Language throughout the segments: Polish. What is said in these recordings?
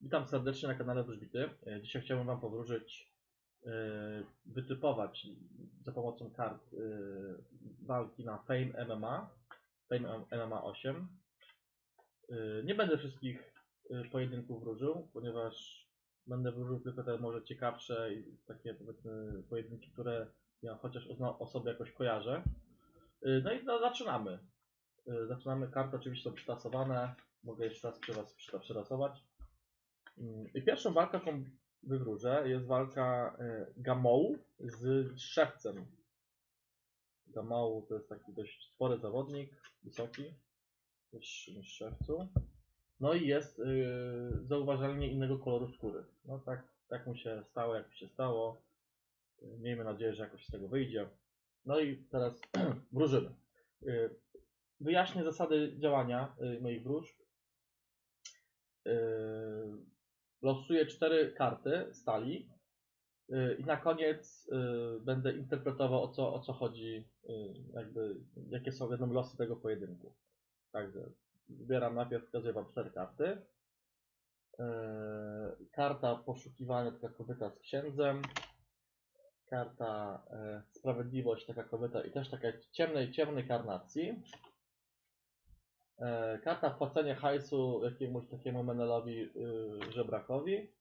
Witam serdecznie na kanale Wróżbity. E, Dzisiaj chciałbym Wam powróżyć, e, wytypować za pomocą kart e, walki na Fame MMA, Fame MMA 8. E, Nie będę wszystkich pojedynków wróżył, ponieważ będę wróżył tylko te może ciekawsze i takie powiedzmy pojedynki, które ja chociaż ozna- osobie jakoś kojarzę. No i zaczynamy. Zaczynamy. Karty oczywiście są przytasowane. Mogę jeszcze raz przy Was przyta- przytasować. Mm, I pierwszą walkę, jaką wywróżę, jest walka e, Gamołu z Szewcem. Gamołu to jest taki dość spory zawodnik, wysoki, wyższy niż Szewcu. No i jest e, zauważalnie innego koloru skóry. No tak, tak mu się stało, jak mu się stało. E, Miejmy nadzieję, że jakoś z tego wyjdzie. No i teraz wróżymy. E, Wyjaśnię zasady działania e, moich wróżb. Yy, losuję cztery karty stali yy, i na koniec yy, będę interpretował o co, o co chodzi, yy, jakby jakie są będą losy tego pojedynku. Także wybieram najpierw, wskazuję Wam cztery karty. Karta poszukiwania, taka kobieta z księdzem. Karta sprawiedliwość, taka kobieta i też taka ciemnej, ciemnej karnacji. E, Karta wpłacenie hajsu jakiemuś takiemu Menelowi yy, żebrakowi.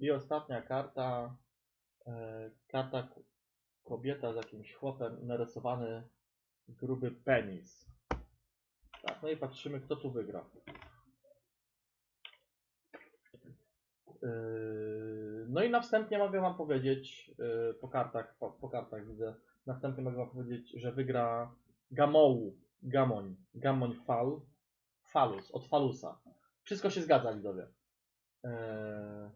I ostatnia karta. e, Karta kobieta z jakimś chłopem narysowany gruby penis. Tak, no i patrzymy kto tu wygra. Yy, No i na wstępie mogę wam powiedzieć, po kartach, po, po kartach widzę, na wstępie mogę wam powiedzieć, że wygra Gamołu, Gamoń, Gamoń Fal, Falus, od Falusa. Wszystko się zgadza, widzowie. Eee,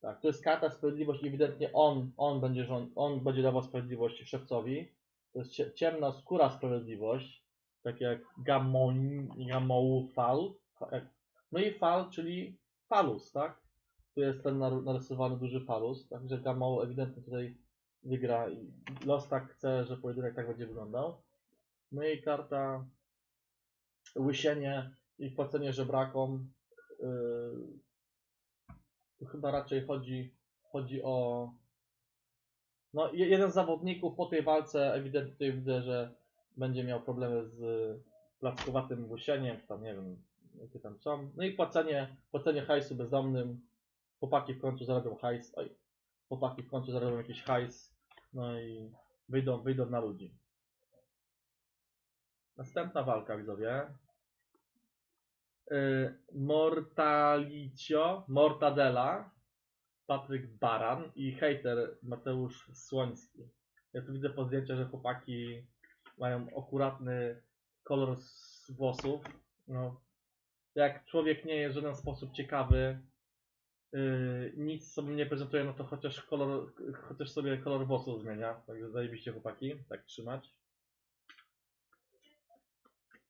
tak, to jest karta sprawiedliwość ewidentnie on, on będzie rząd, on będzie dawał sprawiedliwość szewcowi. To jest cie- ciemna skóra sprawiedliwość, tak jak Gamoń, Gamołu Fal. No i Fal, czyli Falus, tak? Tu jest ten nar- narysowany duży Falus, także Gamoł ewidentnie tutaj wygra i los tak chce, że pojedynek tak będzie wyglądał. No i karta łysienie i płacenie żebrakom. Yy, chyba raczej chodzi, chodzi o. No, je- jeden z zawodników po tej walce ewidentnie widzę, że będzie miał problemy z plackowatym łysieniem, tam nie wiem, jakie tam są. No i płacenie, płacenie hajsu bezdomnym. Chłopaki w końcu zarobią hajs. Oj, chłopaki w końcu zarobią jakiś hajs. No i wyjdą, wyjdą na ludzi. Następna walka, widzowie. Yy, Mortalicio, Mortadela, Patryk Baran i hater Mateusz Słoński. Ja tu widzę po zdjęciach, że chłopaki mają akuratny kolor włosów. No, jak człowiek nie jest w żaden sposób ciekawy, yy, nic sobie nie prezentuje, no to chociaż kolor, chociaż sobie kolor włosów zmienia. Także zajebiście chłopaki, tak trzymać.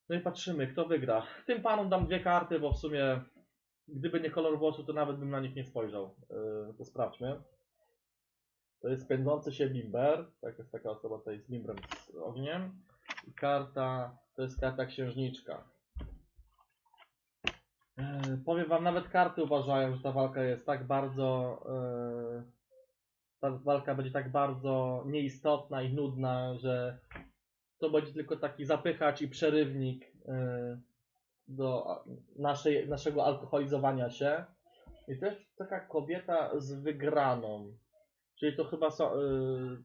No i patrzymy, kto wygra. Tym panom dam dwie karty, bo w sumie gdyby nie kolor włosów, to nawet bym na nich nie spojrzał. Yy, to sprawdźmy. To jest pędzący się bimber. Tak jest taka osoba tutaj z bimbrem z ogniem. I karta, to jest karta księżniczka. Yy, powiem wam, nawet karty uważają, że ta walka jest tak bardzo. Yy, ta walka będzie tak bardzo nieistotna i nudna, że to będzie tylko taki zapychacz i przerywnik yy, do naszej, naszego alkoholizowania się. I też taka kobieta z wygraną. Czyli to chyba są, yy,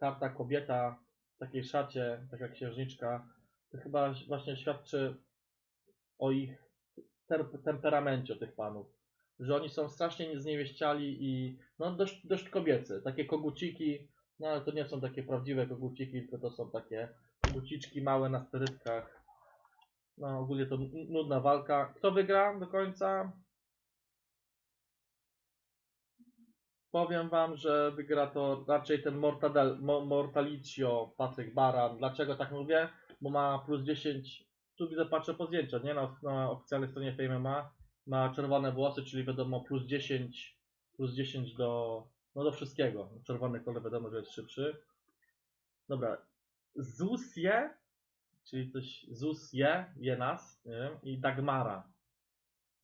karta kobieta w takiej szacie, taka księżniczka, to chyba właśnie świadczy o ich ter- temperamencie tych panów. Że oni są strasznie niezniewieściali i no dość, dość kobiecy. Takie koguciki, no ale to nie są takie prawdziwe koguciki, tylko to są takie koguciczki małe na sterytkach. No ogólnie to nudna walka. Kto wygra do końca? Powiem wam, że wygra to raczej ten Mortadel, Mo, Mortalicio Patryk Baran. Dlaczego tak mówię? Bo ma plus 10. Tu widzę, patrzę po zdjęciach, nie? Na, na oficjalnej stronie Fame ma. Ma czerwone włosy, czyli wiadomo plus 10, plus 10 do, no do wszystkiego. Czerwony kolor wiadomo, że jest szybszy. Dobra. Zusie, czyli coś Zusie, Jenas, nie wiem, i Dagmara.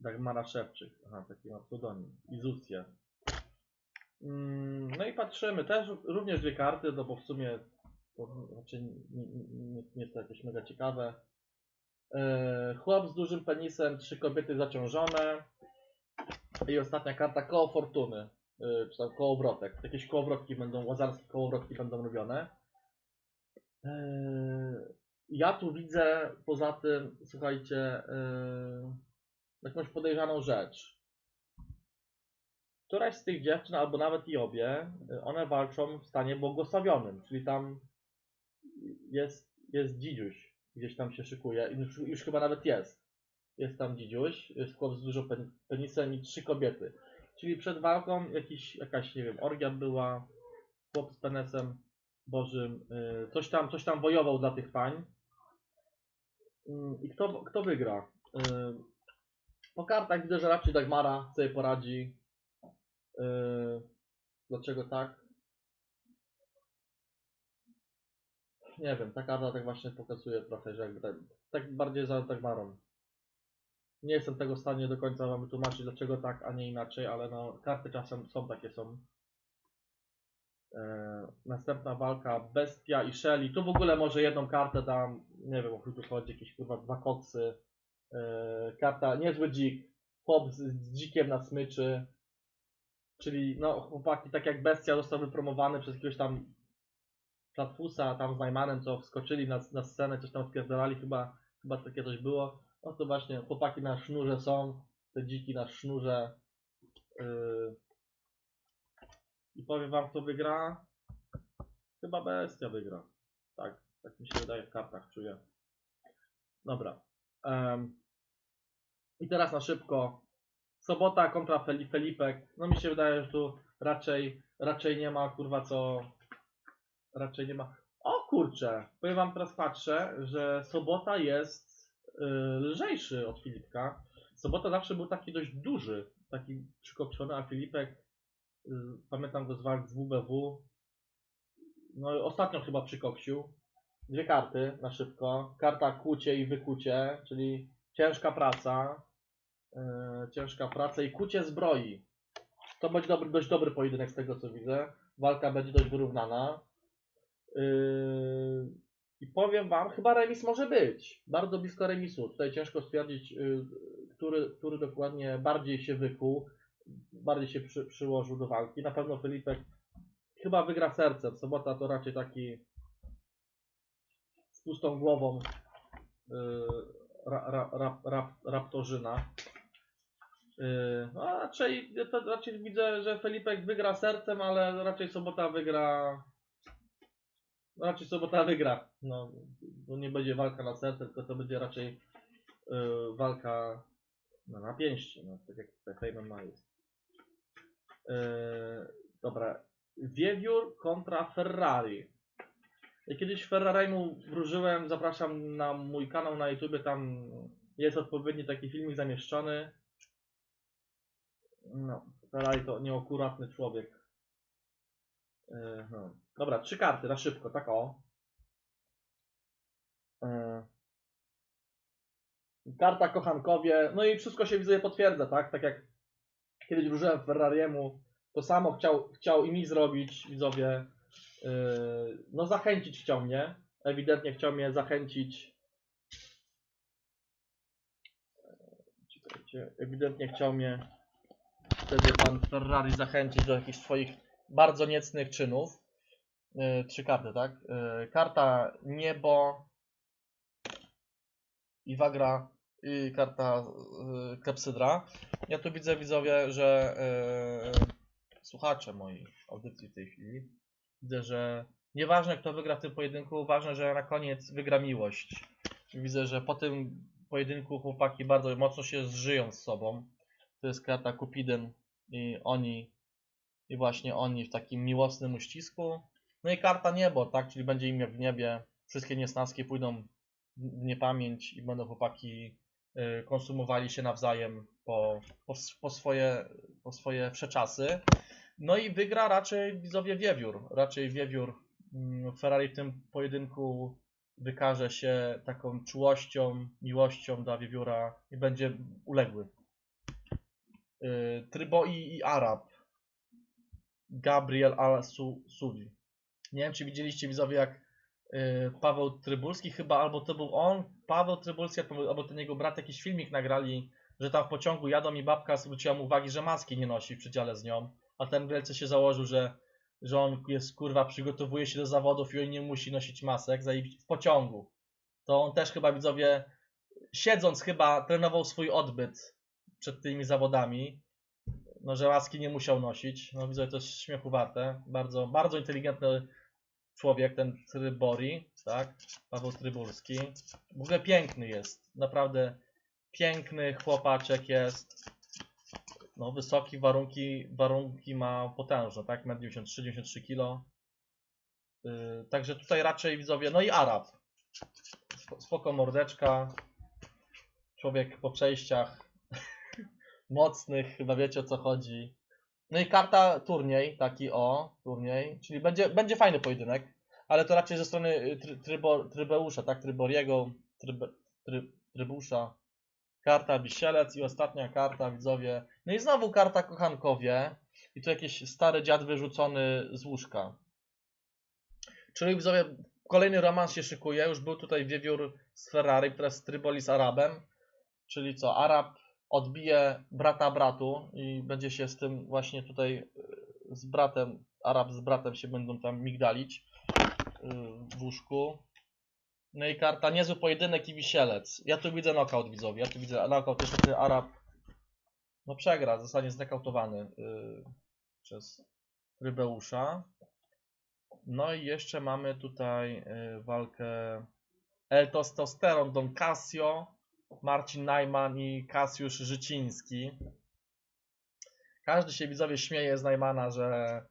Dagmara Szewczyk. Aha, taki ma pseudonim. Izucję. Mm, No i patrzymy. Też również dwie karty, no bo w sumie to raczej nie, nie, nie, jest to jakieś mega ciekawe. E, Chłop z dużym penisem, trzy kobiety zaciążone. I ostatnia karta koło fortuny. E, Czy tam kołowrotek. Jakieś kołowrotki będą, łazarskie kołowrotki będą robione. E, Ja tu widzę poza tym, słuchajcie, e, jakąś podejrzaną rzecz. Któraś z tych dziewczyn, albo nawet i obie, y, one walczą w stanie błogosławionym, czyli tam jest, jest dzidziuś, gdzieś tam się szykuje, już, już chyba nawet jest. Jest tam dzidziuś, jest chłop z dużo pen, penisem i trzy kobiety. Czyli przed walką jakiś, jakaś, nie wiem, orgia była, chłop z penesem bożym, y, coś tam, coś tam wojował dla tych pań. Mm, I kto, kto wygra? Y, Po kartach widzę, że raczej Dagmara sobie poradzi. Yy, dlaczego tak? Nie wiem, ta karta tak właśnie pokazuje trochę, że jakby tak, tak bardziej za Dagmarą. Nie jestem tego w stanie do końca wam wytłumaczyć, dlaczego tak, a nie inaczej, ale no, karty czasem są takie są. Yy, następna walka Bestia i Shelly. Tu w ogóle może jedną kartę dam, nie wiem o tu chodzi, jakieś kurwa dwa koksy. Yy, karta niezły dzik, chłop z, z dzikiem na smyczy. Czyli no chłopaki, tak jak Bestia został wypromowany przez jakiegoś tam Platfusa tam z Najmanem, co wskoczyli na, na scenę, coś tam odpierdalali, chyba, chyba takie coś było. No to właśnie chłopaki na sznurze są, te dziki na sznurze. Yy. I powiem wam, kto wygra. Chyba Bestia wygra. Tak, tak mi się wydaje w kartach, czuję. Dobra. Em, I teraz na szybko. Sobota kontra Feli- Felipek. No mi się wydaje, że tu raczej, raczej nie ma kurwa co. Raczej nie ma. O kurczę! Powiem wam teraz patrzę, że sobota jest lżejszy od Filipka. Sobota zawsze był taki dość duży, taki przykopczony, a Filipek y, pamiętam go z walk z WBW. No ostatnio chyba przykoksił. Dwie karty na szybko. Karta kłucie i wykucie, czyli ciężka praca. Yy, ciężka praca i kucie zbroi. To będzie dobry, dość dobry pojedynek z tego co widzę. Walka będzie dość wyrównana. Yy, I powiem wam, chyba remis może być. Bardzo blisko remisu. Tutaj ciężko stwierdzić, yy, który, który dokładnie bardziej się wykuł, bardziej się przy, przyłożył do walki. Na pewno Filipek chyba wygra sercem. Sobota to raczej taki z pustą głową yy, ra, ra, ra, rap, raptorzyna. Yy, no, raczej, raczej widzę, że Felipek wygra sercem, ale raczej sobota wygra. Raczej sobota wygra. No, to nie będzie walka na serce, tylko to będzie raczej yy, walka na pięści, no, tak jak tutaj ma jest. Yy, dobra. Wiewiór kontra Ferrari. Ja kiedyś Ferrari'mu wróżyłem, zapraszam na mój kanał na YouTube, tam jest odpowiedni taki filmik zamieszczony. No, Ferrari to nieakuratny człowiek. Yy, no. Dobra, trzy karty na szybko, tak o. Yy. Karta kochankowie, no i wszystko się widzę potwierdza, tak? Tak jak kiedyś wróżyłem Ferrariemu, to samo chciał, chciał i mi zrobić, widzowie. Yy, no zachęcić chciał mnie. Ewidentnie chciał mnie zachęcić. Ewidentnie chciał mnie wtedy pan Ferrari zachęcić do jakichś swoich bardzo niecnych czynów. Yy, trzy karty, tak? Yy, karta niebo i wagra i karta yy, klepsydra. Ja tu widzę widzowie, że słuchacze moi audycji w tej chwili widzę, że nieważne kto wygra w tym pojedynku, ważne, że na koniec wygra miłość. Widzę, że po tym pojedynku chłopaki bardzo mocno się zżyją z sobą. To jest karta Kupidyn i oni i właśnie oni w takim miłosnym uścisku. No i karta niebo, tak, czyli będzie imię w niebie. Wszystkie niesnaski pójdą w niepamięć i będą chłopaki y, konsumowali się nawzajem po, po, po, swoje, po swoje wszeczasy. No i wygra raczej widzowie Wiewiór. Raczej Wiewiór mm, Ferrari w tym pojedynku wykaże się taką czułością, miłością dla Wiewióra i będzie uległy. Yy, Tryboi i Arab. Gabriel Al-Suwi. Nie wiem, czy widzieliście widzowie, jak yy, Paweł Trybulski chyba, albo to był on, Paweł Trybulski, albo ten jego brat jakiś filmik nagrali, że tam w pociągu jadą i babka zwróciła mu uwagi, że maski nie nosi w przedziale z nią, a ten wielce się założył, że, że on jest kurwa, przygotowuje się do zawodów i on nie musi nosić masek zajebiście w pociągu. To on też chyba widzowie, siedząc chyba, trenował swój odbyt przed tymi zawodami, no, że maski nie musiał nosić. No widzę, to jest śmiechu warte. Bardzo, bardzo inteligentny człowiek, ten Trybori, tak? Paweł Trybulski. W ogóle piękny jest. Naprawdę piękny chłopaczek jest. No, wysoki, warunki, warunki ma potężne, tak? 1,93 kg. Yy, także tutaj raczej widzowie, no i Arab. Spo- Spoko mordeczka. Człowiek po przejściach mocnych, chyba wiecie o co chodzi. No i karta turniej, taki o, turniej, czyli będzie, będzie fajny pojedynek, ale to raczej ze strony y, try, trybo, Trybeusza, tak, Tryboriego, trybe, try, Trybusza. Karta Wisielec i ostatnia karta, widzowie. No i znowu karta Kochankowie. I tu jakiś stary dziad wyrzucony z łóżka. Czyli widzowie, kolejny romans się szykuje. Już był tutaj wiewiór z Ferrari, teraz Tryboli z Arabem. Czyli co, Arab odbije brata bratu i będzie się z tym właśnie tutaj y, z bratem, Arab z bratem się będą tam migdalić y, w łóżku. No i karta niezły pojedynek i wisielec. Ja tu widzę knockout widzowie, ja tu widzę knockout, niestety Arab no przegra, zostanie znekautowany y, przez Rybeusza. No i jeszcze mamy tutaj y, walkę El Testosteron Don Casio, Marcin Najman i Kasiusz Życiński. Każdy się widzowie śmieje z Najmana, że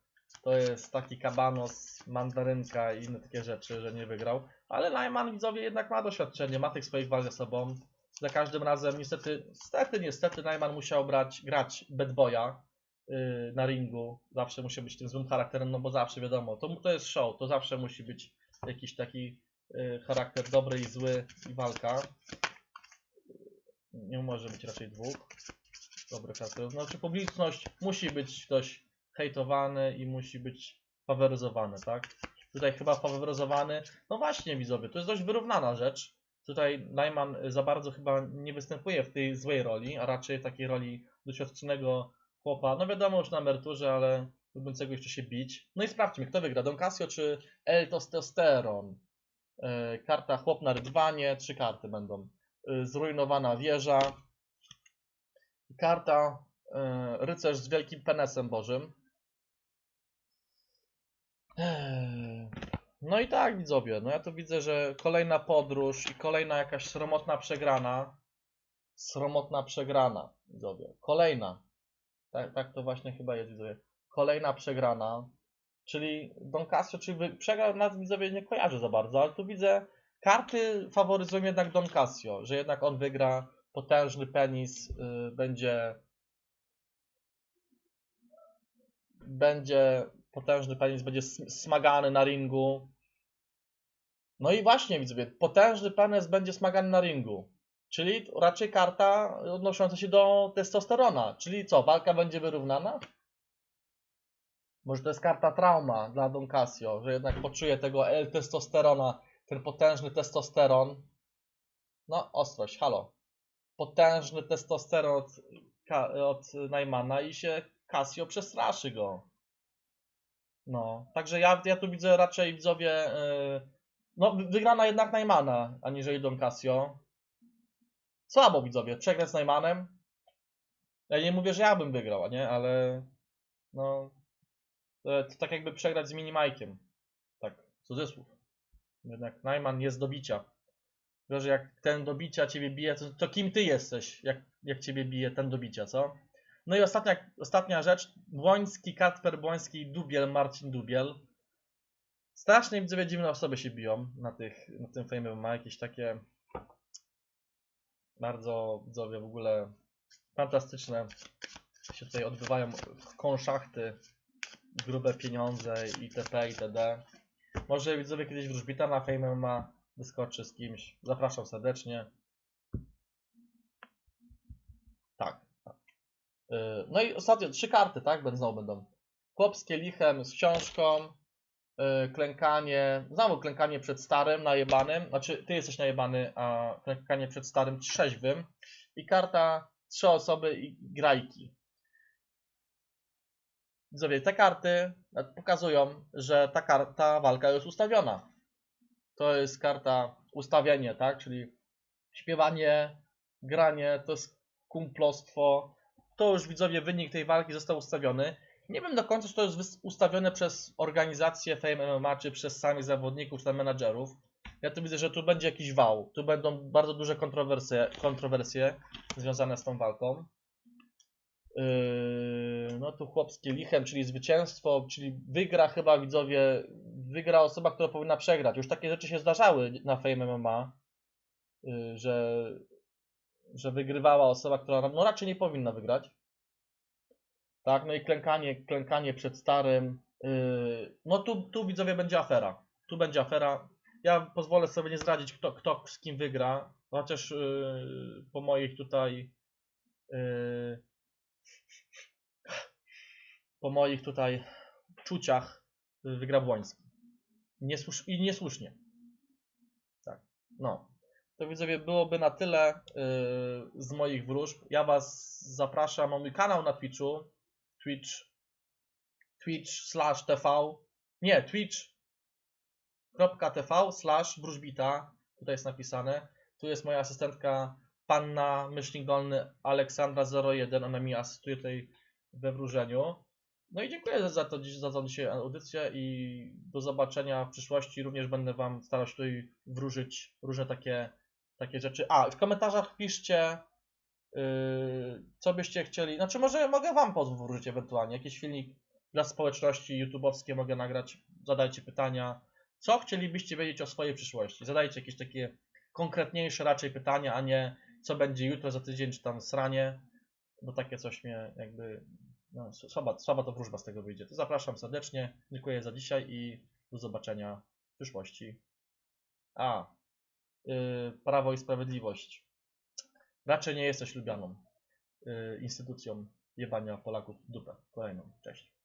to jest taki kabanos, mandarynka i inne takie rzeczy, że nie wygrał. Ale Najman widzowie jednak ma doświadczenie, ma tych swoich walk ze sobą. Za każdym razem niestety, niestety, niestety Najman musiał brać, grać bad boya yy, na ringu. Zawsze musi być tym złym charakterem, no bo zawsze wiadomo, to, to jest show, to zawsze musi być jakiś taki yy, charakter dobry i zły i walka. Nie może być raczej dwóch dobrych charakterów. Znaczy publiczność musi być ktoś hejtowany i musi być faworyzowany, tak? Tutaj chyba faworyzowany. No właśnie, widzowie, to jest dość wyrównana rzecz. Tutaj Najman za bardzo chyba nie występuje w tej złej roli, a raczej takiej roli doświadczonego chłopa. No wiadomo już na emeryturze, ale lubiącego jeszcze się bić. No i sprawdźmy, kto wygra, Don Casio czy El Testosteron? Yy, karta chłop na rydwanie, trzy karty będą. Yy, zrujnowana wieża. Karta yy, rycerz z wielkim penesem bożym. No i tak, widzowie. No ja tu widzę, że kolejna podróż i kolejna jakaś sromotna przegrana. Sromotna przegrana, widzowie. Kolejna. Tak, tak to właśnie chyba jest, widzowie. Kolejna przegrana. Czyli Don Casio, czyli przegrał nas widzowie nie kojarzy za bardzo, ale tu widzę karty faworyzują jednak Don Casio, że jednak on wygra potężny penis, y, będzie będzie potężny penis, będzie sm- smagany na ringu. No i właśnie widzowie, potężny penis będzie smagany na ringu. Czyli raczej karta odnosząca się do testosterona. Czyli co, walka będzie wyrównana? Może to jest karta trauma dla Don Casio, że jednak poczuje tego L-testosterona, ten potężny testosteron. No, ostrość, halo. Potężny testosteron od, od Najmana i się Casio przestraszy go. No, także ja, ja tu widzę raczej widzowie. Yy, no, wy- wygrana jednak Najmana, aniżeli Don Casio. Słabo widzowie, przegrać z Najmanem. Ja nie mówię, że ja bym wygrał, nie? Ale no to, to tak jakby przegrać z Minimajkiem. Tak, cudzysłów. Jednak Najman jest do bicia. Że jak ten do bicia ciebie bije, to, to kim ty jesteś, jak, jak ciebie bije ten do bicia, co? No i ostatnia, ostatnia rzecz. Błoński, Kacper Błoński, Dubiel, Marcin Dubiel. Strasznie widzowie dziwne osoby się biją na, tych, na tym Fame ma jakieś takie bardzo widzowie w ogóle fantastyczne się tutaj odbywają konszachty, grube pieniądze itp. itd. Może widzowie kiedyś wróżbita na Fame ma wyskoczy z kimś. Zapraszam serdecznie. Tak. tak. Yy, No i ostatnio trzy karty, tak? Będą będą. Chłop z kielichem, z książką, yy, klękanie, znowu klękanie przed starym, najebanym, znaczy ty jesteś najebany, a klękanie przed starym trzeźwym i karta trzy osoby i grajki. Widzowie, te karty pokazują, że ta, kar- ta walka jest ustawiona. To jest karta ustawienie, tak? Czyli śpiewanie, granie, to jest kumplostwo. To już widzowie wynik tej walki został ustawiony. Nie wiem do końca, czy to jest ustawione przez organizację Fame MMA, czy przez samych zawodników, czy tam menadżerów. Ja tu widzę, że tu będzie jakiś wał. Tu będą bardzo duże kontrowersje, kontrowersje związane z tą walką. Yy, no tu chłop z kielichem, czyli zwycięstwo, czyli wygra chyba widzowie, wygra osoba, która powinna przegrać. Już takie rzeczy się zdarzały na Fame MMA, yy, że, że wygrywała osoba, która no raczej nie powinna wygrać. Tak, no i klękanie, klękanie przed starym. Yy, no tu, tu widzowie będzie afera. Tu będzie afera. Ja pozwolę sobie nie zdradzić, kto, kto z kim wygra. Chociaż po moich tutaj. Po moich tutaj czuciach wygra Błoński. Niesłusz- I niesłusznie. Tak. No. To widzowie byłoby na tyle yy, z moich wróżb. Ja Was zapraszam na mój kanał na Twitchu. Twitch. Twitch slash TV. Nie, twitch.tv slash wróżbita. Tutaj jest napisane. Tu jest moja asystentka panna myślnik dolny Aleksandra01. Ona mi asystuje tutaj we wróżeniu. No i dziękuję za to za tą audycję i do zobaczenia w przyszłości. Również będę Wam starał się tutaj wróżyć różne takie, takie rzeczy. A, w komentarzach piszcie, yy, co byście chcieli. Znaczy, może mogę Wam powróżyć ewentualnie. Jakiś filmik dla społeczności YouTube'owskiej mogę nagrać. Zadajcie pytania. Co chcielibyście wiedzieć o swojej przyszłości? Zadajcie jakieś takie konkretniejsze raczej pytania, a nie co będzie jutro, za tydzień, czy tam sranie. Bo takie coś mnie jakby no, słaba, słaba to wróżba z tego wyjdzie. To zapraszam serdecznie. Dziękuję za dzisiaj i do zobaczenia w przyszłości. A, yy, Prawo i Sprawiedliwość. Raczej nie jesteś lubianą yy, instytucją jebania Polaków w dupę. Kolejną. Cześć.